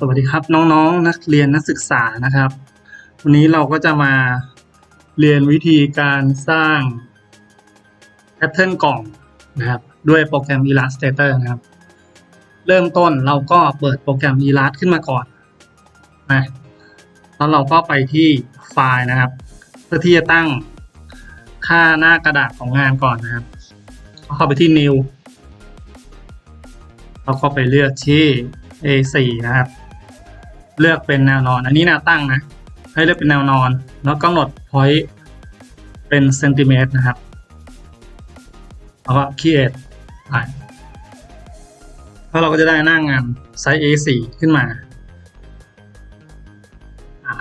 สวัสดีครับน้องๆนักเรียนนักศึกษานะครับ วันนี้เราก็จะมาเรียนวิธีการสร้างแพทเทิร์นกล่องนะครับ ด้วยโปรแกรม Illustrator นะครับ เริ่มต้นเราก็เปิดโปรแกรม Illust ขึ้นมาก่อนนะแล้วเราก็ไปที่ไฟล์นะครับ เพื่อที่จะตั้งค่าหน้ากระดาษของงานก่อนนะครับก็เข้าไปที่ New แล้วก็ไปเลือกที่ A4 นะครับ เลือกเป็นแนวนอน อันนี้แนวตั้งนะ ให้เลือกเป็นแนวนอน แล้วกำหนด point เป็นเซนติเมตรนะครับแล้วก็ create ไปแล้วเราก็จะได้หน้างงานไซส์ A4 ขึ้นมา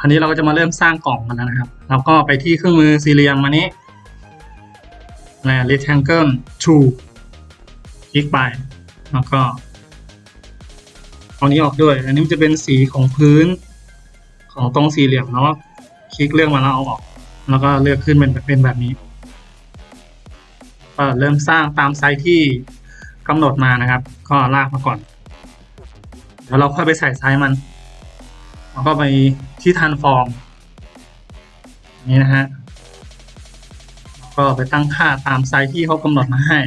อันนี้เราก็จะมาเริ่มสร้างกล่องกันแล้วนะครับแล้วก็ไปที่เครื่องมือสี่เหลี่ยมอันนี้นะ rectangle tool คลิกไป แล้วก็ เอานี้ออกด้วย อันนี้มันจะเป็นสีของพื้น ของตรงสี่เหลี่ยมเนาะคลิกเลือกมาแล้วเอาออก แล้วก็เลือกขึ้นเป็นเป็นแบบนี้ก็เริ่มสร้างตามไซส์ที่กำหนดมานะครับ ก็ลากมาก่อน เดี๋ยวเราค่อยไปใส่ไซส์มันแล้วก็ไปที่ทันฟอร์มนี้นะฮะก็ไปตั้งค่าตามไซส์ที่เขากำหนดมาให้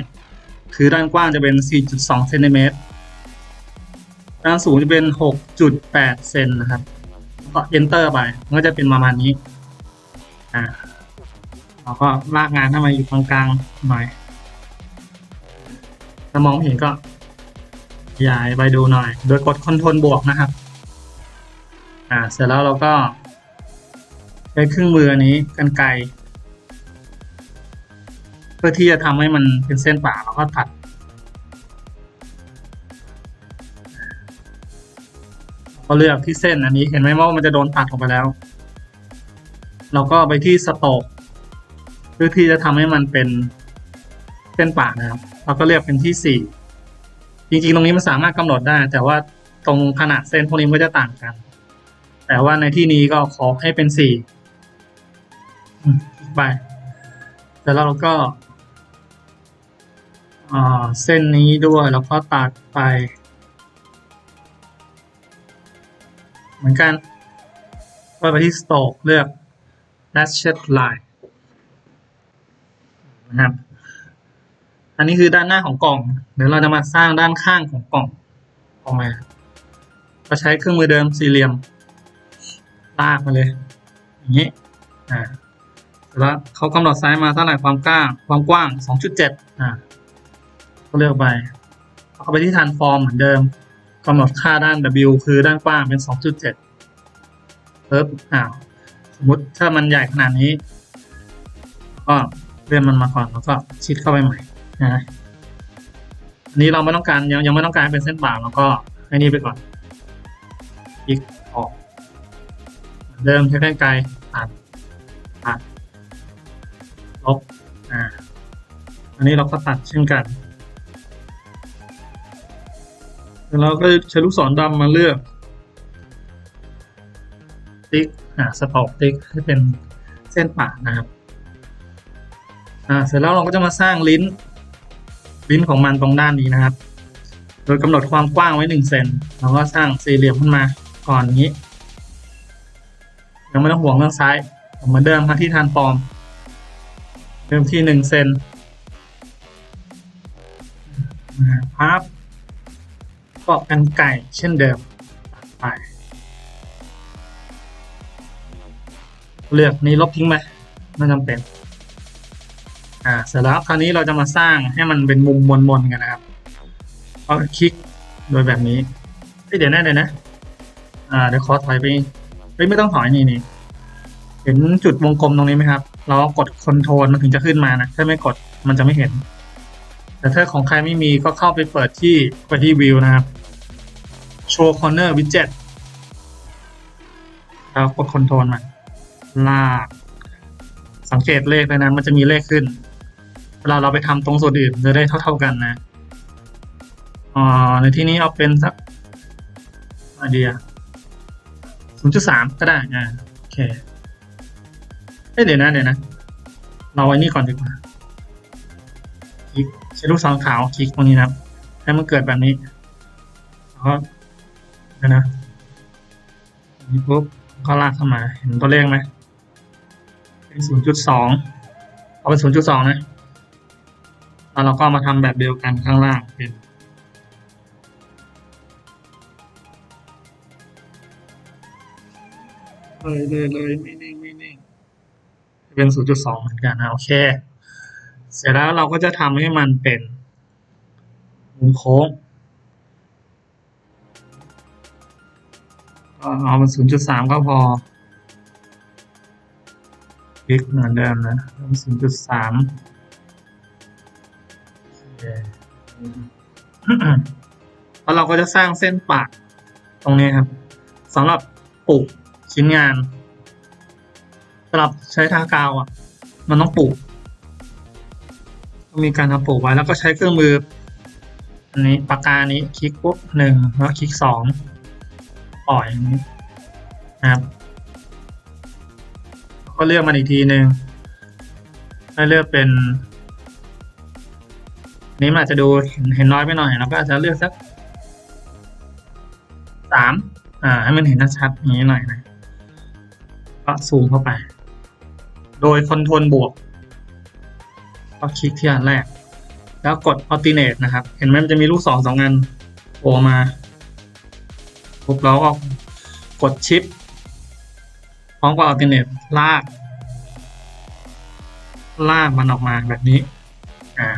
คือด้านกว้างจะเป็น 4.2เซนติเมตร ด้านสูงจะเป็น 6.8 เซนนะครับแล้วก็ enter ไป มันก็จะเป็นประมาณนี้ อ่าเราก็ลากงานเข้ามาอยู่ตรงกลางหน่อย ถ้ามองไม่เห็นก็ขยายไปดูหน่อย โดยกด Ctrl บวกนะครับ อ่า เสร็จแล้วเราก็ใช้เครื่องมืออันนี้กันไกรเพื่อที่จะทำให้มันเป็นเส้นป่าเราก็ตัด ก็เลือกที่เส้นอันนี้เห็นไหมว่ามันจะโดนตัดออกไปแล้ว เราก็ไปที่สโตกเพื่อที่จะทำให้มันเป็นเส้นป่านะครับเราก็เลือกเป็นที่สี่จริงๆ ตรงนี้มันสามารถกำหนดได้ แต่ว่าตรงขนาดเส้นพวกนี้มันก็จะต่างกัน แต่ว่าในที่นี้ก็ขอให้เป็นสี่ไปแต่แล้วเราก็เส้นนี้ด้วยแล้วก็ตัดไป เหมือนกันก็ไปที่ Stock เลือก Dashed Line นะครับ อันนี้คือด้านหน้าของกล่อง เดี๋ยวเราจะมาสร้างด้านข้างของกล่องออกมาก็ใช้เครื่องมือเดิมสี่เหลี่ยม ลากมาเลย อย่างนี้ อ่าแล้วเขากำหนดไซส์มาเท่าไหร่ความกว้างความกว้าง 2.7 อ่าก็เลือกไปเข้าไปที่ทันฟอร์มเหมือนเดิม กำหนดค่าด้าน W คือด้านกว้างเป็น 2.7ปึ๊บอ้าวสมมติถ้ามันใหญ่ขนาดนี้ ก็เลื่อนมันมาก่อนแล้วก็ชิดเข้าไปใหม่นะอันนี้เราไม่ต้องการยังยังไม่ต้องการเป็นเส้นบ่าแล้วก็ให้นี่ไปก่อนคลิกออกเดิมใช้กรรไกรตัดตัดลบอ่าอันนี้เราก็ตัดเช่นกัน แล้วเราก็ใช้ลูกศรดำมาเลือก ติ๊กอ่าสต็อกติ๊กให้เป็นเส้นปานะครับ อ่า เสร็จแล้วเราก็จะมาสร้างลิ้น ลิ้นของมันตรงด้านนี้นะครับ โดยกำหนดความกว้างไว้หนึ่งเซนเราก็สร้างสี่เหลี่ยมขึ้นมาก่อนนี้ ยังไม่ต้องห่วงเรื่องซ้ายเหมือนเดิมมาที่ทานฟอร์ม เริ่มที่หนึ่งเซนพับ ก็กันไก่เช่นเดิมตัดไป เลือกนี้ลบทิ้งไปไม่จำเป็น อ่า เสร็จแล้วคราวนี้เราจะมาสร้างให้มันเป็นมุมมนๆกันนะครับก็คลิกโดยแบบนี้เอ้ยเดี๋ยวนะเดี๋ยวนะ อ่า เดี๋ยวขอถอยไปเฮ้ยไม่ต้องถอยนี่นี่เห็นจุดวงกลมตรงนี้ไหมครับ เรากดคอนโทรลมันถึงจะขึ้นมานะ ถ้าไม่กดมันจะไม่เห็น แต่ถ้าของใครไม่มีก็เข้าไปเปิดที่ไปที่วิวนะครับ โชว์คอร์เนอร์วิดเจ็ตแล้วกดคอนโทรลมันลาก สังเกตเลขเลยนะมันจะมีเลขขึ้น เวลาเราไปทำตรงส่วนอื่นจะได้เท่า ๆกันนะอ๋อในที่นี้เอาเป็นสักไอเดียศูนย์จุดสามก็ได้อ่าโอเคเอ้ยเดี๋ยวนะเดี๋ยวนะ เราไว้นี่ก่อนดีกว่าคลิกใช้ลูกศรขาวคลิกตรงนี้นะให้มันเกิดแบบนี้แล้วก็ เดี๋ยวนะนี่ปุ๊บก็ลากเข้ามา เห็นตัวเลขไหมเป็นศูนย์จุดสองเอาเป็นศูนย์จุดสองนะแล้วเราก็มาทำแบบเดียวกันข้างล่างเป็นเลยเลยเลยไม่นิ่งไม่นิ่งเป็นศูนย์จุดสองเหมือนกันนะโอเค เสร็จแล้วเราก็จะทำให้มันเป็นมุมโค้ง เอาเป็นศูนย์จุดสามก็พอคลิกเหมือนเดิมนะศูนย์จุดสามแล้วเราก็จะสร้างเส้นปากตรงนี้ครับสำหรับปลูกชิ้นงานสำหรับใช้ทากาวอะ มันต้องปลูกมีการทำปลูกไว้แล้วก็ใช้เครื่องมืออันนี้ปากกานี้คลิกปุ๊บหนึ่งแล้วคลิกสอง ปล่อยอย่างนี้นะครับก็เลือกมันอีกทีหนึ่งให้เลือกเป็นนี้มันอาจจะดูเห็นเห็นน้อยไปหน่อยเราก็อาจจะเลือกสักสามอ่าให้มันเห็นชัดอย่างนี้หน่อยนะก็ซูมเข้าไป โดยคอนโทรลบวก ก็คลิกที่อันแรก แล้วกด alternate นะครับ เห็นไหมมันจะมีลูกศรสองอันโผล่มา ปุ๊บเราก็กดชิปพร้อมกับ alternate ลาก ลากมันออกมาแบบนี้ อ่า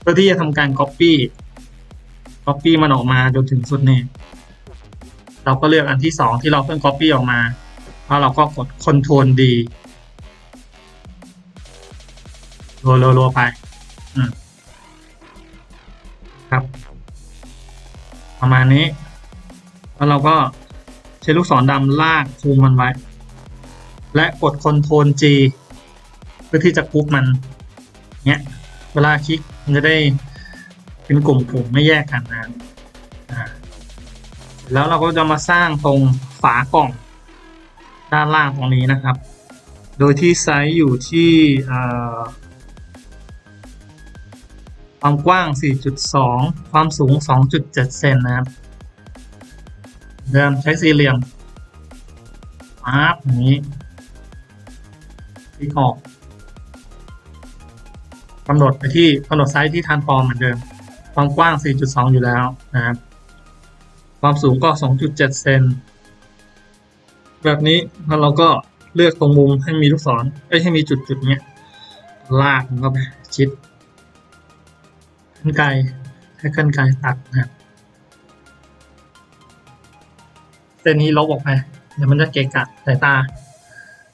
เพื่อที่จะทำการ copy copy มันออกมาจนถึงสุดนี่เราก็เลือกอันที่สองที่เราเพิ่ง copy ออกมา แล้วเราก็กด Ctrl D รัวรัวรัวไป อืมครับ ประมาณนี้ แล้วเราก็ใช้ลูกศรดำลากคุมมันไว้ และกด Ctrl G เพื่อที่จะกรุ๊ปมันเนี้ยเวลาคลิกมันจะได้เป็นกลุ่มๆไม่แยกกันนะแล้วเราก็จะมาสร้างตรงฝากล่องด้านล่างตรงนี้นะครับ โดยที่ไซส์อยู่ที่ความกว้าง 4.2 ความสูง 2.7 เซนนะครับ เดิมใช้สี่เหลี่ยมมาร์อย่างนี้ที่ออกกำหนดไปที่กำหนดไซส์ที่ทานฟอร์มเหมือนเดิม ความกว้าง 4.2 อยู่แล้วนะครับ ความสูงก็ 2.7 เซน แบบนี้แล้วเราก็เลือกตรงมุมให้มีลูกศรเอ้ยให้มีจุดๆเนี้ย ลากมันก็ไปชิดขึ้นไกลให้ขึ้นไกลตัดนะครับ เส้นนี้ลบออกไปเดี๋ยวมันจะเกะกะสายตา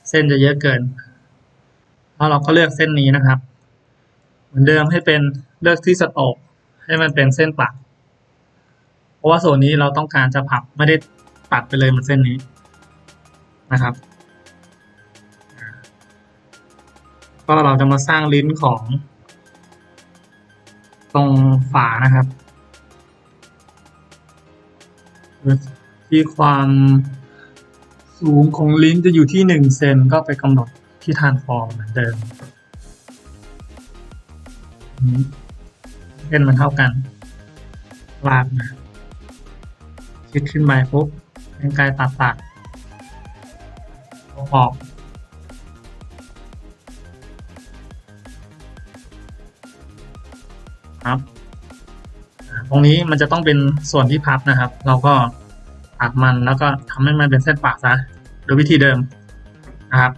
เส้นจะเยอะเกินแล้วเราก็เลือกเส้นนี้นะครับ เหมือนเดิมให้เป็นเลือกที่สโตกให้มันเป็นเส้นปัก เพราะว่าส่วนนี้เราต้องการจะพับไม่ได้ตัดไปเลยเหมือนเส้นนี้นะครับก็เราจะมาสร้างลิ้นของตรงฝานะครับ ที่ความสูงของลิ้นจะอยู่ที่หนึ่งเซนก็ไปกำหนดที่ทานฟอร์มเหมือนเดิมเส้นมันเท่ากันลากนะคิดขึ้นไปปุ๊บเป็นกายตัดตัดออกครับ ตรงนี้มันจะต้องเป็นส่วนที่พับนะครับ เราก็ ตัดมันแล้วก็ทำให้มันเป็นเส้นปากซะโดยวิธีเดิมนะครับ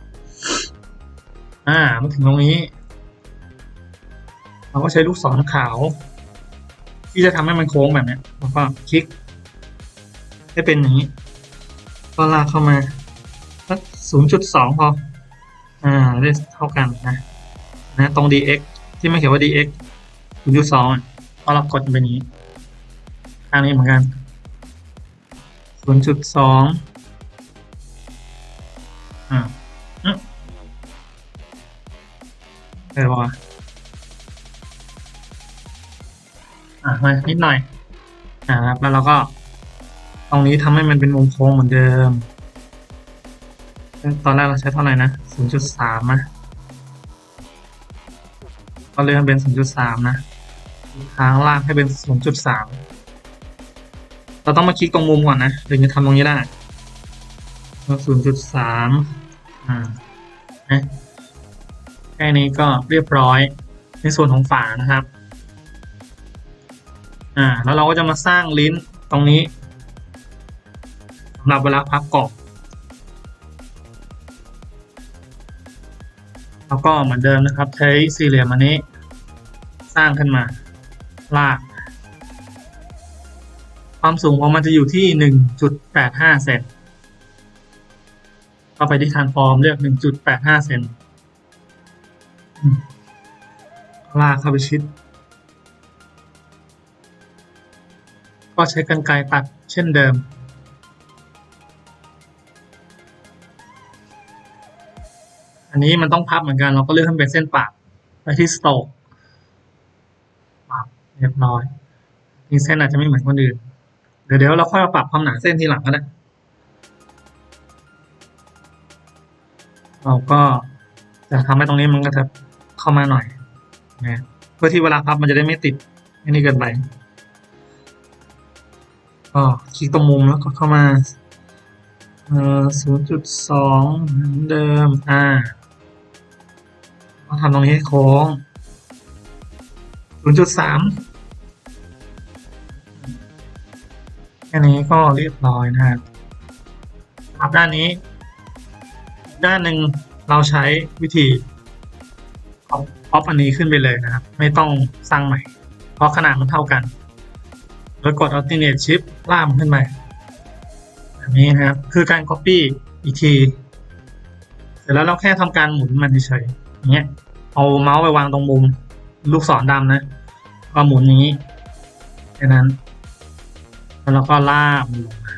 อ่ามาถึงตรงนี้ เราก็ใช้ลูกศรขาว ที่จะทำให้มันโค้งแบบนี้แล้วก็คลิก ให้เป็นอย่างนี้ก็ลากเข้ามาสักศูนย์จุดสองพอ อ่าได้เท่ากันนะ นะตรง dx ที่ไม่เขียนว่า dx ศูนย์จุดสองพอเรากดเป็นอย่างนี้ทางนี้เหมือนกัน ศูนย์จุดสองอ่าเออวะอะมานิดหน่อยอ่าครับแล้วเราก็ ตรงนี้ทำให้มันเป็นวงโค้งเหมือนเดิม ตอนแรกเราใช้เท่าไหร่นะ0.3นะก็เลื่อนเป็น0.3นะทางล่างให้เป็น0.3 เราต้องมาคลิกตรงมุมก่อนนะถึงจะทำตรงนี้ได้ศูนย์จุดสามอ่านะแค่นี้ก็เรียบร้อย ในส่วนของฝานะครับ อ่า แล้วเราก็จะมาสร้างลิ้นตรงนี้สำหรับเวลาพับกล่องแล้วก็เหมือนเดิมนะครับ ใช้สี่เหลี่ยมอันนี้ สร้างขึ้นมา ลาก ความสูงของมันจะอยู่ที่หนึ่งจุดแปดห้าเซนก็ไปที่ทานฟอร์มเลือกหนึ่งจุดแปดห้าเซนลากเข้าไปชิด ก็ใช้กรรไกรตัดเช่นเดิมอันนี้มันต้องพับเหมือนกัน เราก็เลือกให้นเป็นเส้นปากไปที่สโตกปับเรียบร้อยนี่เส้นอาจจะไม่เหมือนคนอื่น เดี๋ยวเดี๋ยวเราค่อยมาปรับความหนาเส้นทีหลังก็ได้เราก็จะทำให้ตรงนี้มันก็จะเข้ามาหน่อยนะเพื่อที่เวลาพับมันจะได้ไม่ติดไม่นี่เกินไปก็คลิกตรงมุมแล้วก็เข้ามาเอ่อศูนย์จุดสองเหมือนเดิมอ่าเราทำตรงนี้ให้โค้งศูนย์จุดสาม แค่นี้ก็เรียบร้อยนะครับครับด้านนี้ ด้านหนึ่งเราใช้วิธีออฟอันนี้ขึ้นไปเลยนะครับ ไม่ต้องสร้างใหม่ เพราะขนาดมันเท่ากัน แล้วกด alternate shift ล่ามขึ้นไปแบบนี้นะครับ คือการ copy อีกที เสร็จแล้วเราแค่ทำการหมุนมันเฉยๆอย่างเงี้ย เอาเมาส์ไปวางตรงมุม ลูกศรดำนะ ก็หมุนอย่างนี้แค่นั้น แล้วเราก็ล่ามลงมา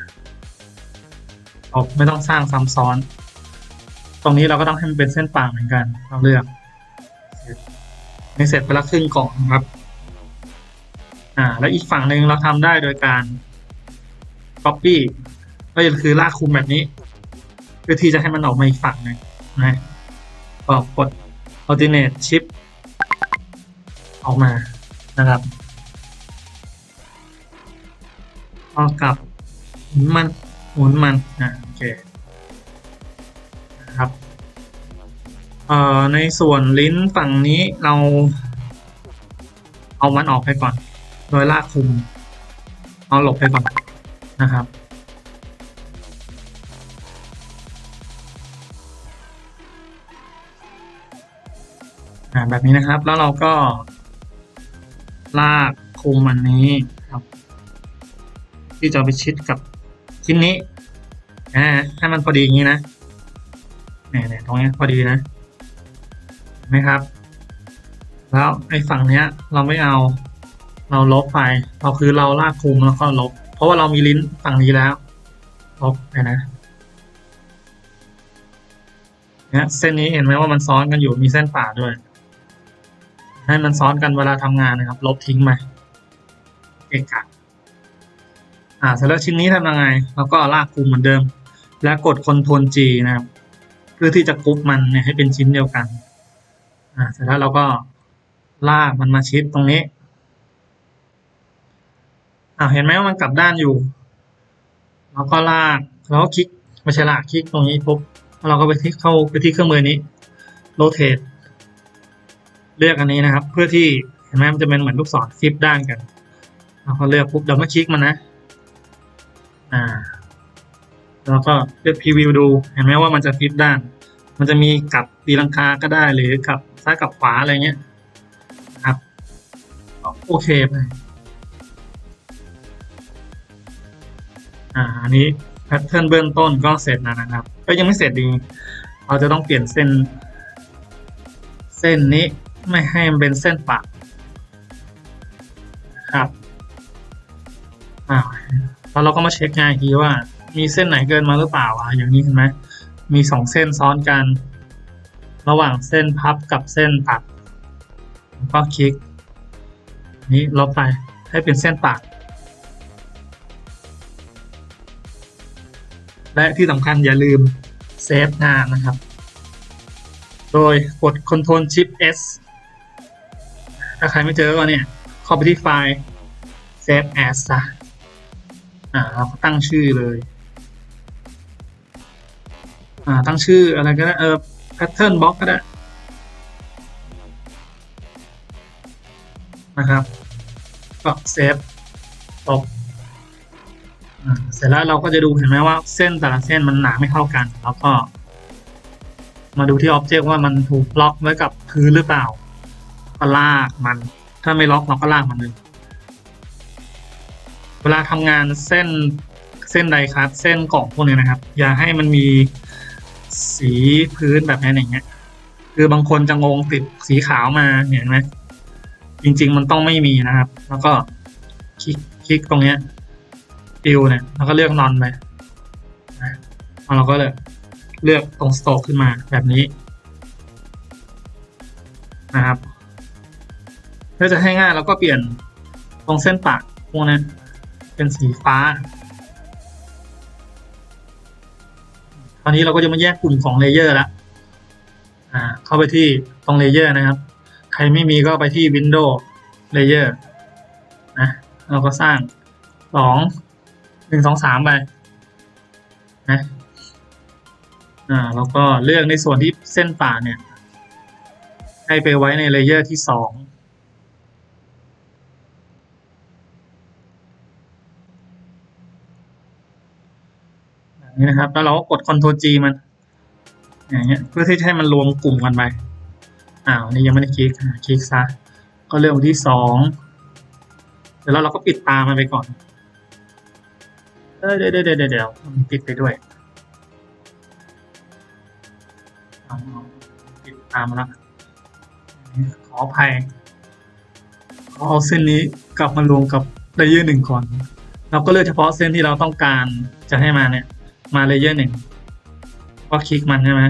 เราไม่ต้องสร้างซ้ำซ้อน ตรงนี้เราก็ต้องให้มันเป็นเส้นปาเหมือนกัน เราเลือกนี่เสร็จไปแล้วครึ่งกล่องนะครับ อ่า แล้วอีกฝั่งหนึ่งเราทำได้โดยการ copy ก็คือลากคุมแบบนี้เพื่อที่จะให้มันออกมาอีกฝั่งหนึ่งนะก็กด alternate shift ออกมานะครับ ก็กลับหมุนมันหมุนมันอ่าโอเคนะครับเอ่อในส่วนลิ้นฝั่งนี้เรา เอามันออกไปก่อน โดยลากคุม เอาหลบไปก่อนนะครับแบบนี้นะครับแล้วเราก็ลากคุมอันนี้ ที่จะไปชิดกับชิ้นนี้อ่าให้มันพอดีอย่างนี้นะเนี่ยเนี่ยตรงนี้พอดีนะนไหมครับ แล้วไอ้ฝั่งเนี้ย เราไม่เอา เราลบไปเราคือเราลากคุมแล้วก็ลบ เพราะว่าเรามีลิ้นฝั่งนี้แล้ว ลบไปนะเนี่ยเส้นนี้เห็นไหมว่ามันซ้อนกันอยู่มีเส้นป่าด้วย ให้มันซ้อนกันเวลาทำงานนะครับ ลบทิ้งไปเอกะ อ่าเสร็จแล้วชิ้นนี้ทำยังไงเราก็ลากกลุ่มเหมือนเดิม แล้วกด Ctrl G นะครับ เพื่อที่จะกรุ๊ปมันเนี่ยให้เป็นชิ้นเดียวกัน อ่าเสร็จแล้วเราก็ลากมันมาชิดตรงนี้อ่าเห็นไหมว่ามันกลับด้านอยู่เราก็ลากแล้วก็คลิกไม่ใช่ลากคลิกตรงนี้ปุ๊บแล้วเราก็ไปที่เข้าไปที่เครื่องมือนี้ rotate เลือกอันนี้นะครับ เพื่อที่เห็นไหมมันจะเป็นเหมือนลูกศรฟลิปด้านกันเราก็เลือกปุ๊บเดี๋ยวมาคลิกมันนะ อ่า แล้วก็เลือกพรีวิวดู เห็นไหมว่ามันจะฟลิปด้าน มันจะมีกลับตีลังกาก็ได้หรือกลับซ้ายกลับขวาอะไรเงี้ยครับโอเคไปอ่าอันนี้แพทเทิร์นเบื้องต้นก็เสร็จแล้วนะครับ ก็ยังไม่เสร็จดี เราจะต้องเปลี่ยนเส้น เส้นนี้ไม่ให้มันเป็นเส้นปะครับอ่า แล้วเราก็มาเช็คงานอีกทีว่ามีเส้นไหนเกินมาหรือเปล่าอะอย่างนี้เห็นไหมมีสองเส้นซ้อนกัน ระหว่างเส้นพับกับเส้นตัดก็คลิก นี้ลบไปให้เป็นเส้นปากและที่สำคัญอย่าลืมเซฟงานนะครับ โดยกด Ctrl Shift S ถ้าใครไม่เจอก็เนี่ยเข้าไปที่ไฟล์ Save As ซะ อ่าเราก็ตั้งชื่อเลย อ่า ตั้งชื่ออะไรก็ได้ เออ pattern box ก็ได้ นะครับก็เซฟตบอ่าเสร็จแล้วเราก็จะดูเห็นไหมว่าเส้นแต่ละเส้นมันหนาไม่เท่ากัน แล้วก็ มาดูที่อ็อบเจกต์ว่ามันถูกล็อกไว้กับพื้นหรือเปล่า ก็ลากมัน ถ้าไม่ล็อกเราก็ลากมันเลย เวลาทำงานเส้นเส้นไดคัตเส้นกล่องพวกนี้นะครับ อย่าให้มันมีสีพื้นแบบนี้อย่างเงี้ย คือบางคนจะงงติดสีขาวมาเห็นไหมจริง ๆ มันต้องไม่มีนะครับ แล้วก็คลิกคลิกตรงเนี้ยฟิลเนี่ยแล้วก็เลือกนอนไปนะแล้วเราก็เลยเลือกตรงสโตกขึ้นมาแบบนี้นะครับเพื่อจะให้ง่ายเราก็เปลี่ยนตรงเส้นปากพวกนั้น เป็นสีฟ้าตอนนี้เราก็จะมาแยกกลุ่มของเลเยอร์แล้วอ่าเข้าไปที่ตรงเลเยอร์นะครับ ใครไม่มีก็ไปที่ Windows Layer นะเราก็สร้างสองหนึ่งสองสามไปนะอ่าแล้วก็เลือกในส่วนที่เส้นป่าเนี่ย ให้ไปไว้ในเลเยอร์ที่สอง แบบ นี้นะครับ แล้วเราก็กด Ctrl G มัน อย่างเงี้ย เพื่อที่จะให้มันรวมกลุ่มกันไป อ้าวนี่ยังไม่ได้คลิก คลิกซะ ก็เลือกที่สองเดี๋ยวเราก็ปิดตามันไปก่อน เดี๋ยวเดี๋ยวเดี๋ยวเดี๋ยวมันปิดไปด้วยปิดตามแล้วขออภัยขอเอาเส้นนี้กลับมารวมกับเลเยอร์หนึ่งก่อน เราก็เลือกเฉพาะเส้นที่เราต้องการจะให้มาเนี่ย มาเลเยอร์หนึ่งก็คลิกมันใช่ไหม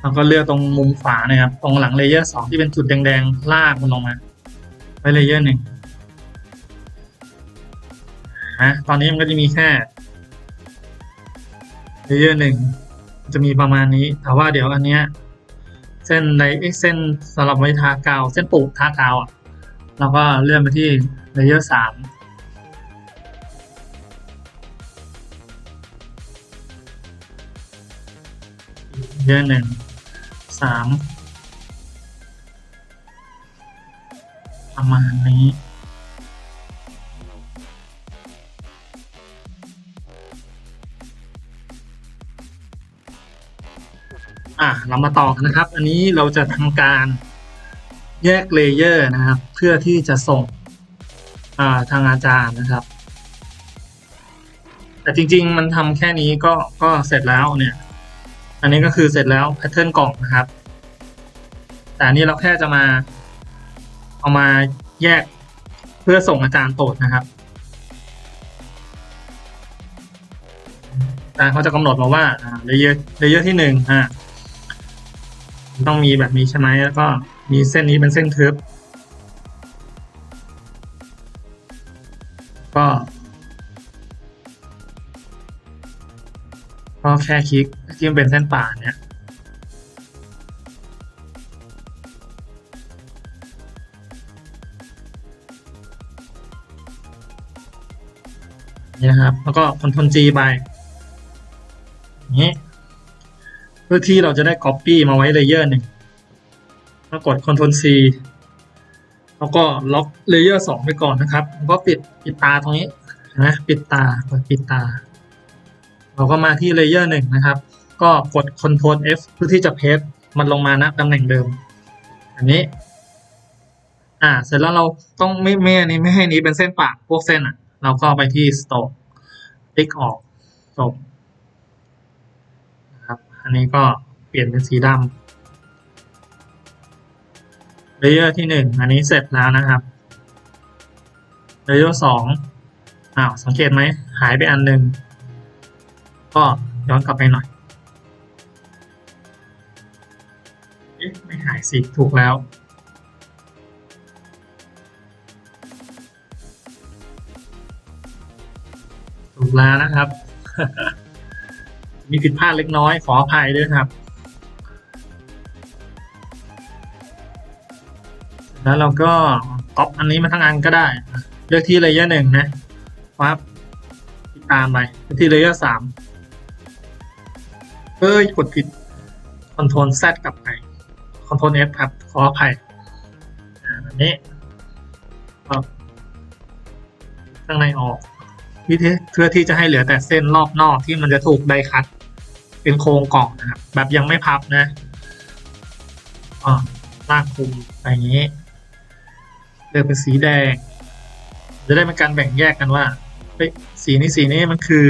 แล้วก็เลือกตรงมุมขวานะครับ ตรงหลังเลเยอร์สองที่เป็นจุดแดงๆ ลากมันลงมาไปเลเยอร์หนึ่งนะตอนนี้มันก็จะมีแค่เลเยอร์หนึ่งจะมีประมาณนี้ แต่ว่าเดี๋ยวอันเนี้ยเส้นใดเอ้ยเส้นสำหรับไว้ทากาว เส้นปูกทากาวอะเราก็เลื่อนไปที่เลเยอร์สาม เยอะหนึ่งสามประมาณนี้อะเรามาต่อกันนะครับ อันนี้เราจะทำการแยกเลเยอร์นะครับ เพื่อที่จะส่งาทางอาจารย์นะครับ แต่จริง ๆ มันทำแค่นี้ก็ก็เสร็จแล้วเนี่ย อันนี้ก็คือเสร็จแล้วแพทเทิร์นกล่องนะครับ แต่อันนี้เราแค่จะมา เอามาแยกเพื่อส่งอาจารย์ตรวจนะครับอาจารย์เขาจะกำหนดมาว่าเลเยอร์เลเยอร์ที่หนึ่งอ่าต้องมีแบบนี้ใช่ไหมแล้วก็มีเส้นนี้เป็นเส้นทึบ ก็ ก็แค่คลิก ที่มันเป็นเส้นป่าเนี่ยนี่นะครับ แล้วก็คอนโทรล G ไปอย่างนี้เพื่อที่เราจะได้ Copy มาไว้เลเยอร์หนึ่งแล้วกด Ctrl C แล้วก็ล็อกเลเยอร์สองไปก่อนนะครับแล้วก็ปิดปิดตาตรงนี้นะปิดตากดปิดตา เราก็มาที่เลเยอร์หนึ่งนะครับ ก็กด Ctrl F เพื่อที่จะเพสมันลงมาณตำแหน่งเดิม อันนี้ อ่า เสร็จแล้วเราต้องไม่ไม่อันนี้ไม่ให้นี้เป็นเส้นปากพวกเส้นอะ เราก็ไปที่ Stop ติ๊กออกจบนะครับ อันนี้ก็เปลี่ยนเป็นสีดำเลเยอร์ที่หนึ่งอันนี้เสร็จแล้วนะครับเลเยอร์สองอ้าวสังเกตไหมหายไปอันหนึ่งก็ย้อนกลับไปหน่อย หายสิถูกแล้ว ถูกแล้วนะครับ มีผิดพลาดเล็กน้อยขออภัยด้วยครับ แล้วเราก็ก๊อปอันนี้มาทั้งอันก็ได้ เลือกที่เลเยอร์หนึ่งนะปั๊บติดตามไปที่เลเยอร์สามเอ้ย กดผิดคอนโทรล Z กับ ไปคอนโทรล F ครับขออภัยอ่แบบนี้ก็ข้างในออกวิธีเพื่อที่จะให้เหลือแต่เส้นรอบนอกที่มันจะถูกไดคัตเป็นโครงกล่องนะครับ แบบยังไม่พับนะอ่าลากคุมไปอย่างนี้เลือกเป็นสีแดง จะได้เป็นการแบ่งแยกกันว่าสีนี้สีนี้มันคือ